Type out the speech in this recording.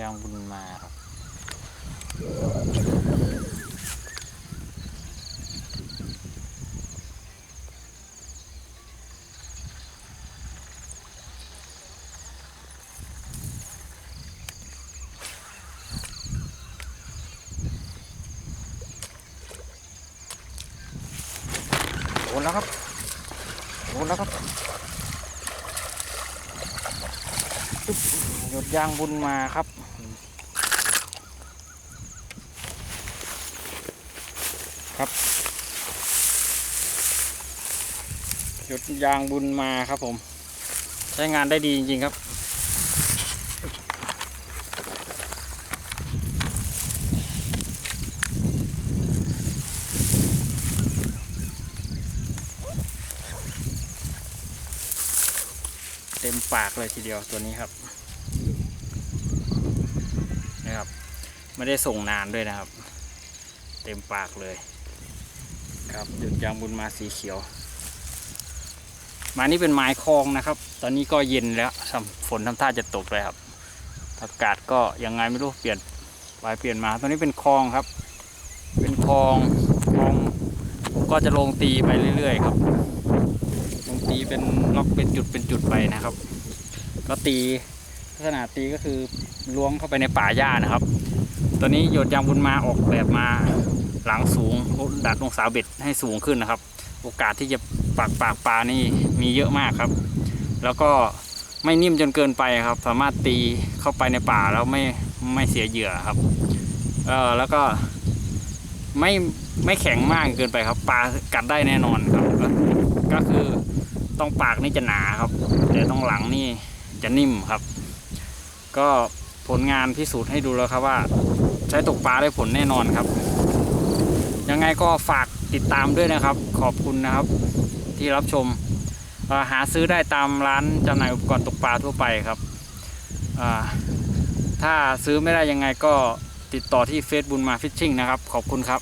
ยางบุญมาครับโดนแล้วครับโดนแล้วครับตึ๊บ หยดยางบุญมาครับ ครับ หยดยางบุญมาครับผม ใช้งานได้ดีจริง ๆ ครับ เต็มปากเลยทีเดียวตัวนี้ครับ นะครับไม่ได้ส่งนานด้วยนะครับ เต็มปากเลย ครับหยุดยางบุญมาสีเขียวไมานี่เป็นไม้คลองนะครับ ตอนนี้ก็เย็นแล้วทำฝนทำท่าจะตกเลยครับอากาศก็ยังไงไม่รู้เปลี่ยนไปเปลี่ยนมาตอนนี้เป็นคลองครับ เป็นคลองคลองผมก็จะลงตีไปเรื่อย ๆ ครับ ลงตีเป็นล็อกเป็นจุดเป็นจุดไปนะครับ ก็ตีลักษณะตีก็คือ ล้วงเข้าไปในป่าหญ้านะครับ ตัวนี้โยดยางบุญมาออกแบบมาหลังสูงดัดองศาเบ็ดให้สูงขึ้นนะครับ โอกาสที่จะปากปากปลานี่มีเยอะมากครับ แล้วก็ไม่นิ่มจนเกินไปครับ สามารถตีเข้าไปในป่าแล้วไม่ไม่เสียเหยื่อครับเออแล้วก็ไม่ไม่แข็งมากเกินไปครับปลากัดได้แน่นอนครับก็คือต้องปากนี่จะหนาครับ แต่ตรงหลังนี่จะนิ่มครับ ก็ ผลงานพิสูจน์ให้ดูแล้วครับว่า ใช้ตกปลาได้ผลแน่นอนครับ ยังไงก็ฝากติดตามด้วยนะครับ ขอบคุณนะครับ ที่รับชมหาซื้อได้ตามร้านจำหน่ายอุปกรณ์ตกปลาทั่วไปครับถ้าซื้อไม่ได้ยังไงก็ติดต่อที่เฟซบุญมาฟิชชิ่งนะครับ ขอบคุณครับ